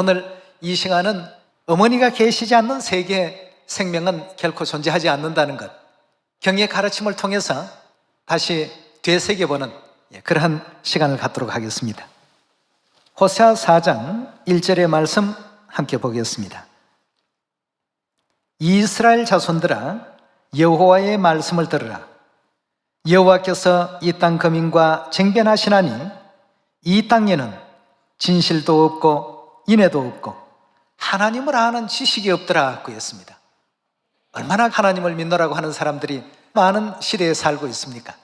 오늘 이 시간은 어머니가 계시지 않는 세계 생명은 결코 존재하지 않는다는 것. 경의 가르침을 통해서 다시 되새겨보는 예, 그러한 시간을 갖도록 하겠습니다. 호세아 4장 1절의 말씀 함께 보겠습니다. 이스라엘 자손들아 여호와의 말씀을 들으라. 여호와께서 이 땅 거민과 쟁변하시나니 이 땅에는 진실도 없고 인애도 없고 하나님을 아는 지식이 없더라 그랬습니다. 얼마나 하나님을 믿노라고 하는 사람들이 많은 시대에 살고 있습니까?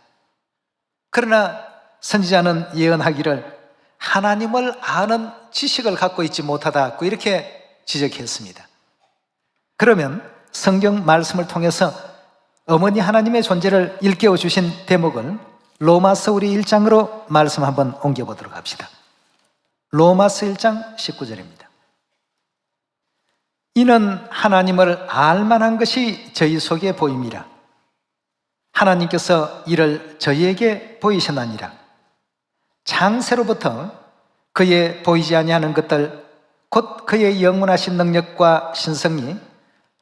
그러나 선지자는 예언하기를 하나님을 아는 지식을 갖고 있지 못하다고 이렇게 지적했습니다. 그러면 성경 말씀을 통해서 어머니 하나님의 존재를 일깨워 주신 대목을 로마서 우리 1장으로 말씀 한번 옮겨보도록 합시다. 로마서 1장 19절입니다. 이는 하나님을 알만한 것이 저희 속에 보임이라. 하나님께서 이를 저희에게 보이셨나니라. 장세로부터 그의 보이지 아니하는 것들 곧 그의 영원하신 능력과 신성이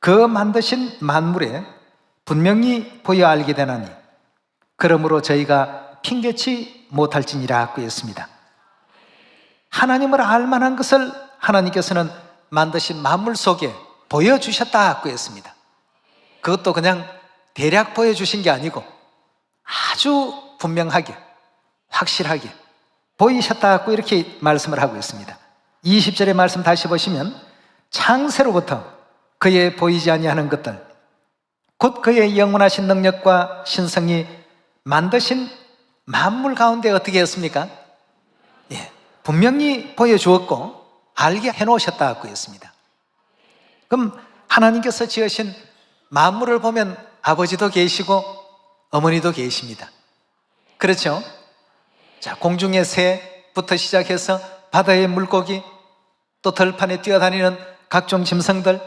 그 만드신 만물에 분명히 보여 알게 되나니 그러므로 저희가 핑계치 못할지니라 그랬습니다. 하나님을 알 만한 것을 하나님께서는 만드신 만물 속에 보여주셨다 그랬습니다. 그것도 그냥 대략 보여주신 게 아니고 아주 분명하게 확실하게 보이셨다고 이렇게 말씀을 하고 있습니다. 20절의 말씀 다시 보시면 창세로부터 그의 보이지 아니하는 것들 곧 그의 영원하신 능력과 신성이 만드신 만물 가운데 어떻게 했습니까? 예, 분명히 보여주었고 알게 해놓으셨다고 했습니다. 그럼 하나님께서 지으신 만물을 보면 아버지도 계시고 어머니도 계십니다. 그렇죠? 자, 공중의 새부터 시작해서 바다의 물고기, 또 들판에 뛰어다니는 각종 짐승들,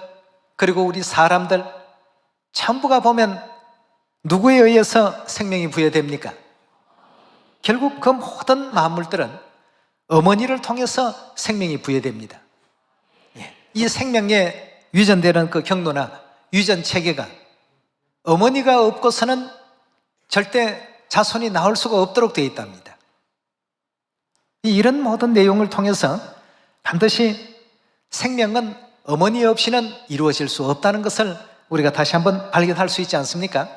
그리고 우리 사람들, 전부가 보면 누구에 의해서 생명이 부여됩니까? 결국 그 모든 만물들은 어머니를 통해서 생명이 부여됩니다. 예, 이 생명에 유전되는 그 경로나 유전 체계가 어머니가 없고서는 절대 자손이 나올 수가 없도록 되어 있답니다. 이런 모든 내용을 통해서 반드시 생명은 어머니 없이는 이루어질 수 없다는 것을 우리가 다시 한번 발견할 수 있지 않습니까?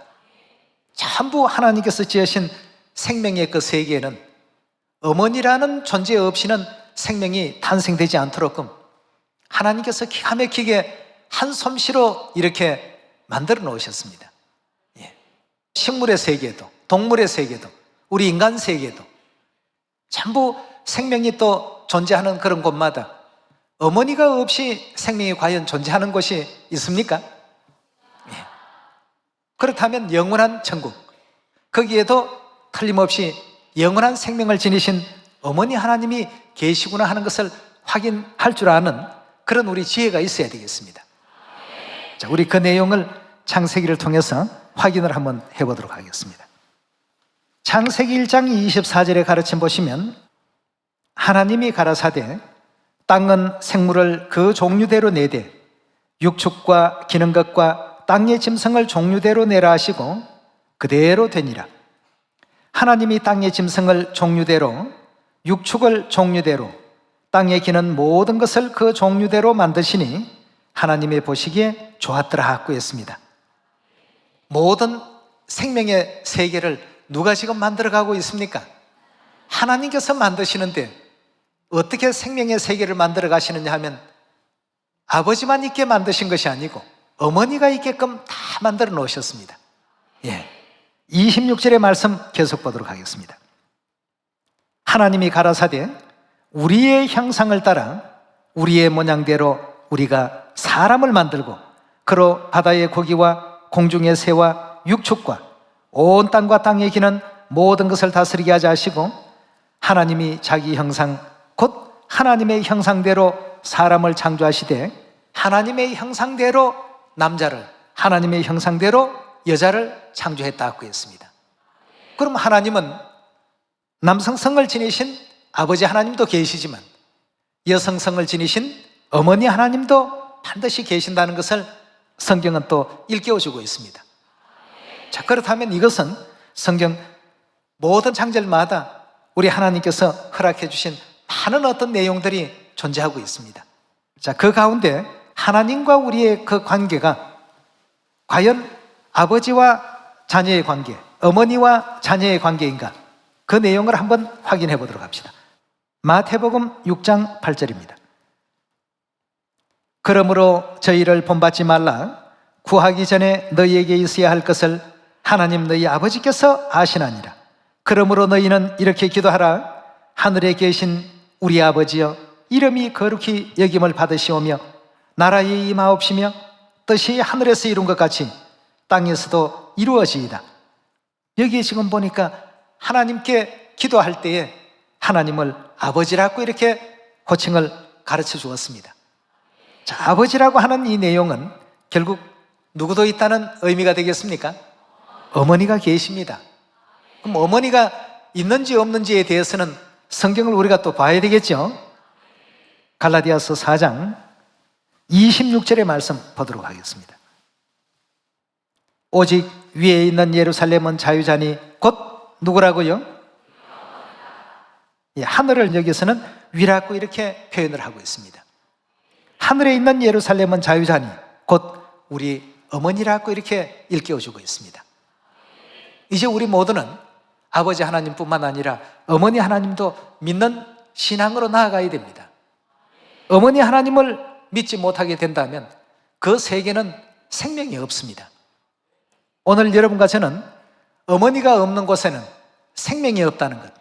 전부 하나님께서 지으신 생명의 그 세계에는 어머니라는 존재 없이는 생명이 탄생되지 않도록끔 하나님께서 기가 막히게 한 솜씨로 이렇게 만들어 놓으셨습니다. 예. 식물의 세계도, 동물의 세계도, 우리 인간 세계도 전부 생명이 또 존재하는 그런 곳마다 어머니가 없이 생명이 과연 존재하는 곳이 있습니까? 예. 그렇다면 영원한 천국, 거기에도 틀림없이 영원한 생명을 지니신 어머니 하나님이 계시구나 하는 것을 확인할 줄 아는 그런 우리 지혜가 있어야 되겠습니다. 자, 우리 그 내용을 창세기를 통해서 확인을 한번 해보도록 하겠습니다. 창세기 1장 24절의 가르침 보시면 하나님이 가라사대 땅은 생물을 그 종류대로 내되 육축과 기는 것과 땅의 짐승을 종류대로 내라 하시고 그대로 되니라. 하나님이 땅의 짐승을 종류대로 육축을 종류대로 땅에 기는 모든 것을 그 종류대로 만드시니 하나님의 보시기에 좋았더라 하고 했습니다. 모든 생명의 세계를 누가 지금 만들어가고 있습니까? 하나님께서 만드시는데 어떻게 생명의 세계를 만들어 가시느냐 하면 아버지만 있게 만드신 것이 아니고 어머니가 있게끔 다 만들어 놓으셨습니다. 예. 26절의 말씀 계속 보도록 하겠습니다. 하나님이 가라사대 우리의 형상을 따라 우리의 모양대로 우리가 사람을 만들고 그로 바다의 고기와 공중의 새와 육축과 온 땅과 땅에 기는 모든 것을 다스리게 하자 하시고 하나님이 자기 형상 곧 하나님의 형상대로 사람을 창조하시되 하나님의 형상대로 남자를 하나님의 형상대로 여자를 창조했다고 했습니다. 그럼 하나님은 남성성을 지니신 아버지 하나님도 계시지만 여성성을 지니신 어머니 하나님도 반드시 계신다는 것을 성경은 또 일깨워주고 있습니다. 자, 그렇다면 이것은 성경 모든 장절마다 우리 하나님께서 허락해 주신 많은 어떤 내용들이 존재하고 있습니다. 자, 그 가운데 하나님과 우리의 그 관계가 과연 아버지와 자녀의 관계, 어머니와 자녀의 관계인가? 그 내용을 한번 확인해 보도록 합시다. 마태복음 6장 8절입니다. 그러므로 저희를 본받지 말라. 구하기 전에 너희에게 있어야 할 것을 하나님 너희 아버지께서 아시나니라. 그러므로 너희는 이렇게 기도하라. 하늘에 계신 우리 아버지여, 이름이 거룩히 여김을 받으시오며, 나라의 임하옵시며, 뜻이 하늘에서 이룬 것 같이 땅에서도 이루어지이다. 여기 지금 보니까 하나님께 기도할 때에 하나님을 아버지라고 이렇게 호칭을 가르쳐 주었습니다. 자, 아버지라고 하는 이 내용은 결국 누구도 있다는 의미가 되겠습니까? 어머니가 계십니다. 그럼 어머니가 있는지 없는지에 대해서는 성경을 우리가 또 봐야 되겠죠? 갈라디아서 4장 26절의 말씀 보도록 하겠습니다. 오직 위에 있는 예루살렘은 자유자니 곧 누구라고요? 예, 하늘을 여기서는 위라고 이렇게 표현을 하고 있습니다. 하늘에 있는 예루살렘은 자유자니 곧 우리 어머니라고 이렇게 일깨워주고 있습니다. 이제 우리 모두는 아버지 하나님뿐만 아니라 어머니 하나님도 믿는 신앙으로 나아가야 됩니다. 어머니 하나님을 믿지 못하게 된다면 그 세계는 생명이 없습니다. 오늘 여러분과 저는 어머니가 없는 곳에는 생명이 없다는 것.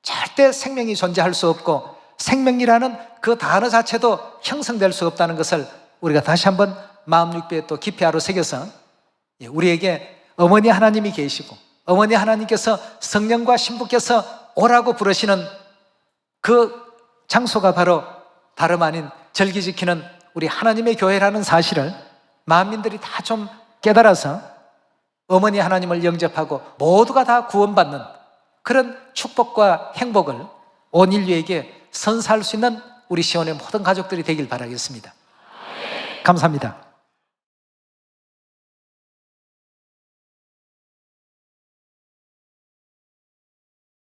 절대 생명이 존재할 수 없고 생명이라는 그 단어 자체도 형성될 수 없다는 것을 우리가 다시 한번 마음 육배에 또 깊이 하루 새겨서 예, 우리에게 어머니 하나님이 계시고 어머니 하나님께서 성령과 신부께서 오라고 부르시는 그 장소가 바로 다름 아닌 절기 지키는 우리 하나님의 교회라는 사실을 만민들이 다 좀 깨달아서 어머니 하나님을 영접하고 모두가 다 구원받는 그런 축복과 행복을 온 인류에게 선사할 수 있는 우리 시온의 모든 가족들이 되길 바라겠습니다. 감사합니다.